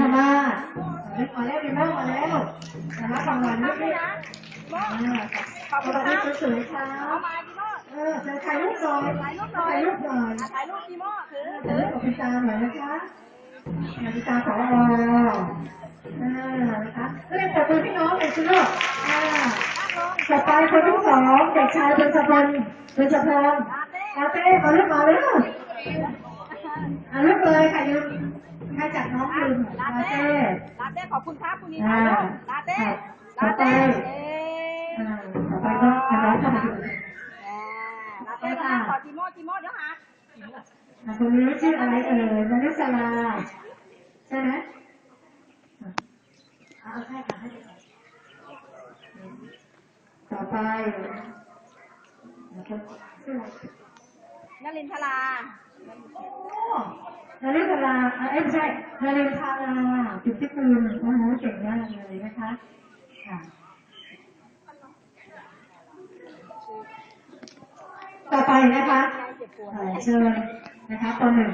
ธรรมามาแล้วดีมากมาแล้วมารับรางวัลด้วยขอบคุณขครัอบบสวยๆค่ะเอามาจิโม่เออจะถ่ายรูปหน่อยถ่ายรูปหน่อยถ่ายรูปหน่อยถ่ายรูปจิโม่ถือถ่ายถืรูอปกับพี่ตาหน่อยนะคะพี่ตาขอรออ่านะคะเรียกแต่ตัวพี่น้องเลยสิลูกอ่าต่อไปคนที่สองเด็กชายเป็นสะพลเป็นสะพลลาเต้มาลูกมาเลยอ่าลูกเลยค่ะยืม ใครจัดน้องยืมลาลาเต้เต้ลาเต้ขอบคุณครับคุณนิอ่าทาลาเต้ครับลาเต้ต่อไปเอ๊อ่าต่อไปก็คณะเข้ามาดูลาเต้ก็นั่งต่อจิโม่จิโม่เดี๋ยวหาอ่าคนนี้ชื่ออะไรเอ่ยนาริสลาใช่ไหมอ่าเอาให้ค่ะให้ค่ะต่อไปนะครับชื่ออะไรนลินทรา นาริสลาเอ้ยไม่ใช่นารินทาราจุดที่ปืนโอ้โหเก่งมากเลยนะคะค่ะต่อไปนะคะเจ็บปวดเชิญนะคะตอนหนึ่ง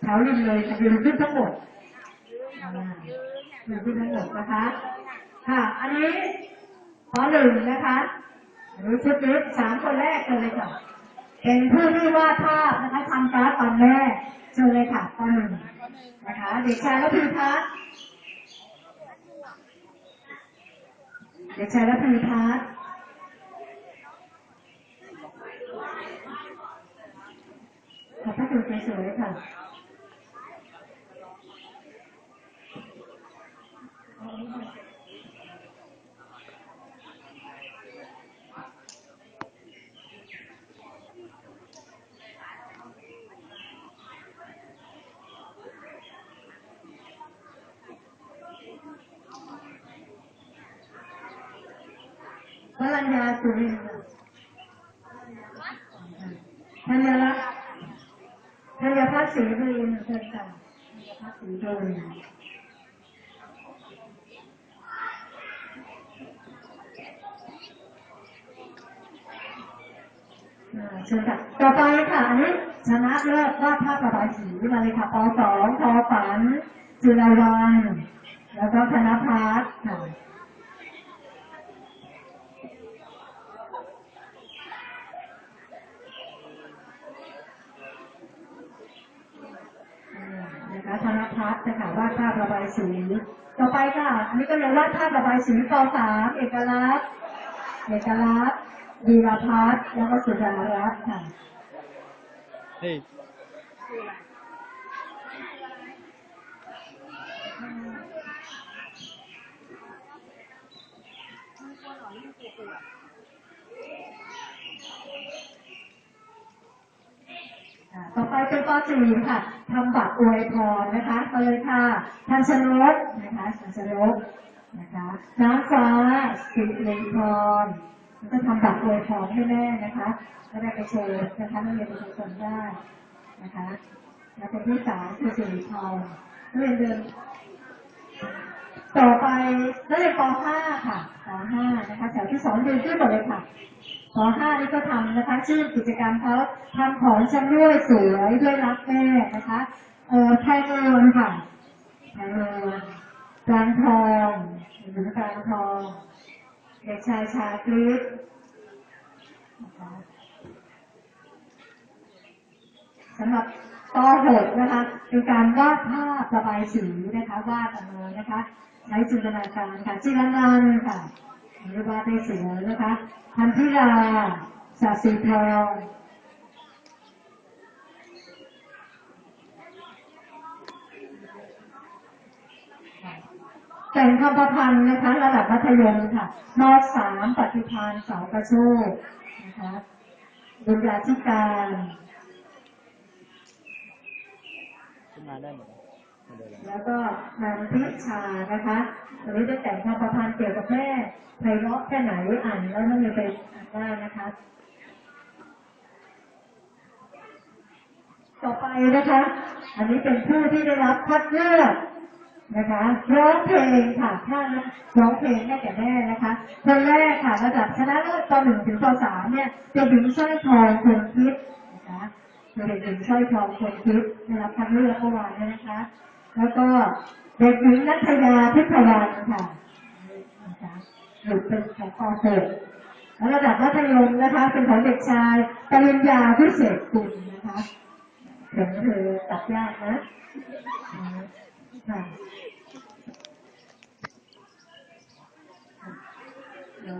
แถวริมเลยค่ะยืนขึ้นทั้งหมดยืนขึ้นทั้งหมดนะคะ ค่ะ อันนี้ขอหนึ่งนะคะอันนี้ชุดนี้สามคนแรกเชิญเลยค่ะ เป็นผู้ที่วาดภาพนะคะทำการ์ดตอนแรกเชิญเลยค่ะตอนหนึ่งนะคะเด็กชายรัตนพัฒน์เด็กชายรัตนพัฒน์ขอบพระคุณสวยๆค่ะ ว รัญญาสุรินทร์ธัญรักษ์ธัญพัฒน์ศรีบุรินทร์เชิญค่ะธัญพัฒน์ศรีบุรินทร์เชิญค่ะต่อไปค่ะอันนี้ชนะเลิศวาดภาพระบายสีมาเลยค่ะปสองทอฝันจุฬาวันแล้วก็ธนพัฒน์ค่ะ นะคะธนพัฒน์นะคะวาดภาพระบายสี ต่อไปค่ะ อันนี้ก็เรียนวาดภาพระบายสีปสามเอกลักษณ์ เอกลักษณ์วีรพัฒน์แล้วก็สุดารัตน์ค่ะ Hey. อ่าต่อไปเป็นป .4 ค่ะ ทำบัตรอวยพรนะคะมาเลยค่ะทันชนกนะคะทันชนกนะคะน้ำฟ้าสิริพรแล้วก็ทำบัตรอวยพรให้แม่นะคะก็ได้ไปโชว์นะคะนักเรียนประชาชนได้นะคะแล้วเป็นที่สามคือสิริพรนักเรียนเดินต่อไปนักเรียนป .5 ค่ะป .5 นะคะแถวที่สองเดินขึ้นหมดเลยค่ะ ป .5 นี่ก็ทำนะคะ ชื่อกิจกรรมเขาทำของชำร่วยสวยด้วยรักแม่นะคะเอ่อไทยเมืองค่ะไทยเมืองกลางทองหรือกลางทองเด็กชายชาคริสสำหรับป .6 นะคะเป็นการวาดภาพระบายสีนะคะวาดออกมานะคะใช้จินตนาการค่ะจิรนันท์ค่ะ หรือวาดได้สวยนะคะพันธิราสาสีทองแต่งคำประพันธ์นะคะ ระดับมัธยมค่ะมสามปฏิพานเสากระโชกนะคะบุญญาธิการขึ้นมาได้หมด แล้วก็นางพิชานะคะวันนี้ได้แต่งคำประพันธ์เกี่ยวกับแม่ไพเราะแค่ไหนอ่านแล้วต้องมีไปอ่านได้นะคะ ต่อไปนะคะ อันนี้เป็นผู้ที่ได้รับคัดเลือกนะคะร้องเพลงค่ะถ้าร้องเพลงให้แก่แม่นะคะคนแรกค่ะระดับชนะเลิศป .1 ถึงป .3 เนี่ยจะหญิงสร้อยทองคนคิดนะคะจะเป็นหญิงสร้อยทองคนคิดได้รับคัดเลือกเมื่อวานนี้นะคะ แล้วก็เด็กหญิงนัทยาพิพวันค่ะอยู่เป็นของป .6 แล้วระดับวัธยมนะคะ เป็นของเด็กชายปริญญาพิเศษกุลนะคะเดี๋เธอตัดยากนะค่ะเดี๋ยว